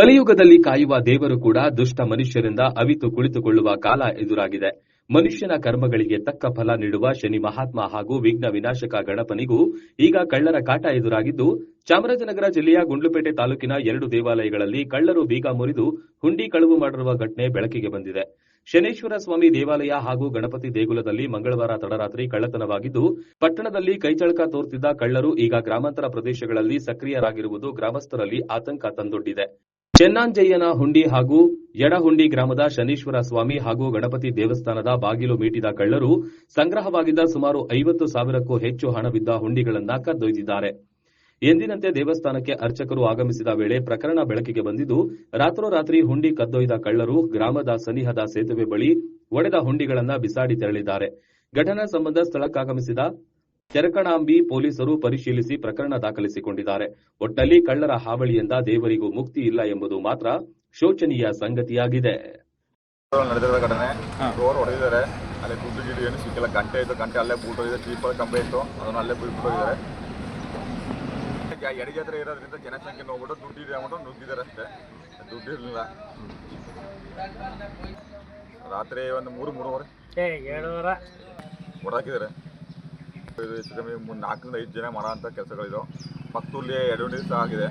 ಕಲಿಯುಗದಲ್ಲಿ ಕಾಯುವ ದೇವರು ಕೂಡ ದುಷ್ಟ ಮನುಷ್ಯರಿಂದ ಅವಿತು ಕುಳಿತುಕೊಳ್ಳುವ ಕಾಲ ಎದುರಾಗಿದೆ. ಮನುಷ್ಯನ ಕರ್ಮಗಳಿಗೆ ತಕ್ಕ ಫಲ ನೀಡುವ ಶನಿ ಮಹಾತ್ಮ ಹಾಗೂ ವಿಘ್ನ ವಿನಾಶಕ ಗಣಪನಿಗೂ ಈಗ ಕಳ್ಳರ ಕಾಟ ಎದುರಾಗಿದ್ದು, ಚಾಮರಾಜನಗರ ಜಿಲ್ಲೆಯ ಗುಂಡ್ಲುಪೇಟೆ ತಾಲೂಕಿನ ಎರಡು ದೇವಾಲಯಗಳಲ್ಲಿ ಕಳ್ಳರು ಬೀಗ ಮುರಿದು ಹುಂಡಿ ಕಳವು ಮಾಡಿರುವ ಘಟನೆ ಬೆಳಕಿಗೆ ಬಂದಿದೆ. ಶನೇಶ್ವರ ಸ್ವಾಮಿ ದೇವಾಲಯ ಹಾಗೂ ಗಣಪತಿ ದೇಗುಲದಲ್ಲಿ ಮಂಗಳವಾರ ತಡರಾತ್ರಿ ಕಳ್ಳತನವಾಗಿದ್ದು, ಪಟ್ಟಣದಲ್ಲಿ ಕೈಚಳಕ ತೋರ್ತಿದ್ದ ಕಳ್ಳರು ಈಗ ಗ್ರಾಮಾಂತರ ಪ್ರದೇಶಗಳಲ್ಲಿ ಸಕ್ರಿಯರಾಗಿರುವುದು ಗ್ರಾಮಸ್ಥರಲ್ಲಿ ಆತಂಕ ತಂದೊಡ್ಡಿದೆ. ಚೆನ್ನಾಂಜಯ್ಯನ ಹುಂಡಿ ಹಾಗೂ ಯಡಹುಂಡಿ ಗ್ರಾಮದ ಶನೀಶ್ವರ ಸ್ವಾಮಿ ಹಾಗೂ ಗಣಪತಿ ದೇವಸ್ಥಾನದ ಬಾಗಿಲು ಮೀಟಿದ ಕಳ್ಳರು ಸಂಗ್ರಹವಾಗಿದ್ದ ಸುಮಾರು ಐವತ್ತು ಸಾವಿರಕ್ಕೂ ಹೆಚ್ಚು ಹಣವಿದ್ದ ಹುಂಡಿಗಳನ್ನ ಕದ್ದೊಯ್ದಿದ್ದಾರೆ. ಎಂದಿನಂತೆ ದೇವಸ್ಥಾನಕ್ಕೆ ಅರ್ಚಕರು ಆಗಮಿಸಿದ ವೇಳೆ ಪ್ರಕರಣ ಬೆಳಕಿಗೆ ಬಂದಿದ್ದು, ರಾತ್ರೋರಾತ್ರಿ ಹುಂಡಿ ಕದ್ದೊಯ್ದ ಕಳ್ಳರು ಗ್ರಾಮದ ಸನಿಹದ ಸೇತುವೆ ಬಳಿ ಒಡೆದ ಹುಂಡಿಗಳನ್ನ ಬಿಸಾಡಿ ತೆರಳಿದ್ದಾರೆ. ಘಟನಾ ಸಂಬಂಧ ಸ್ಥಳಕ್ಕಾಗಮಿಸಿದ ತೆರಕಣಾಂಬಿ ಪೊಲೀಸರು ಪರಿಶೀಲಿಸಿ ಪ್ರಕರಣ ದಾಖಲಿಸಿಕೊಂಡಿದ್ದಾರೆ. ಒಟ್ಟಲ್ಲಿ ಕಳ್ಳರ ಹಾವಳಿಯಿಂದ ದೇವರಿಗೂ ಮುಕ್ತಿ ಇಲ್ಲ ಎಂಬುದು ಮಾತ್ರ ಶೋಚನೀಯ ಸಂಗತಿಯಾಗಿದೆ. ನಡೆದಿರೋ ಘಟನೆ. ಡೋರ್ ಹೊಡೆದಿದ್ದಾರೆ. ಅಲ್ಲಿ ಗಿಡ್ಡು ಏನು ಸಿಕ್ಕಿಲ್ಲ. ಗಂಟೆ ಇತ್ತು ಗಂಟೆ ಅಲ್ಲೇ ಬೂಟೋಗಿದೆ. ಚೀಪಲ್ ಕಂಬೆ ಇತ್ತು ಅದನ್ನ ಅಲ್ಲೇ ಬಿಟ್ಬಿಟ್ಟಿದ್ದಾರೆ ಎಡಗೆ ಹತ್ರ ಇರೋದ್ರಿಂದ ಜನಸಂಖ್ಯೆ ನೋಡ್ಬಿಟ್ಟು ದುಡ್ಡು ಇದೆ ಅಂದ್ಬಿಟ್ಟು ನುಗ್ಗಿದ್ದಾರೆ ಅಷ್ಟೇ. ದುಡ್ಡು ರಾತ್ರಿ ಒಂದು ಮೂರು ಮೂರುವರೆ. ಹೊಡೆದಾಕಿದ್ದಾರೆ ಇದು ಹೆಚ್ಚು ಕಮ್ಮಿ ನಾಲ್ಕರಿಂದ ಐದು ಜನ ಮಾಡೋ ಅಂತ ಕೆಲಸಗಳಿದಾವೆ. ಮತ್ತೂಲ್ಲಿ ಎರಡು ದಿವಸ ಆಗಿದೆ.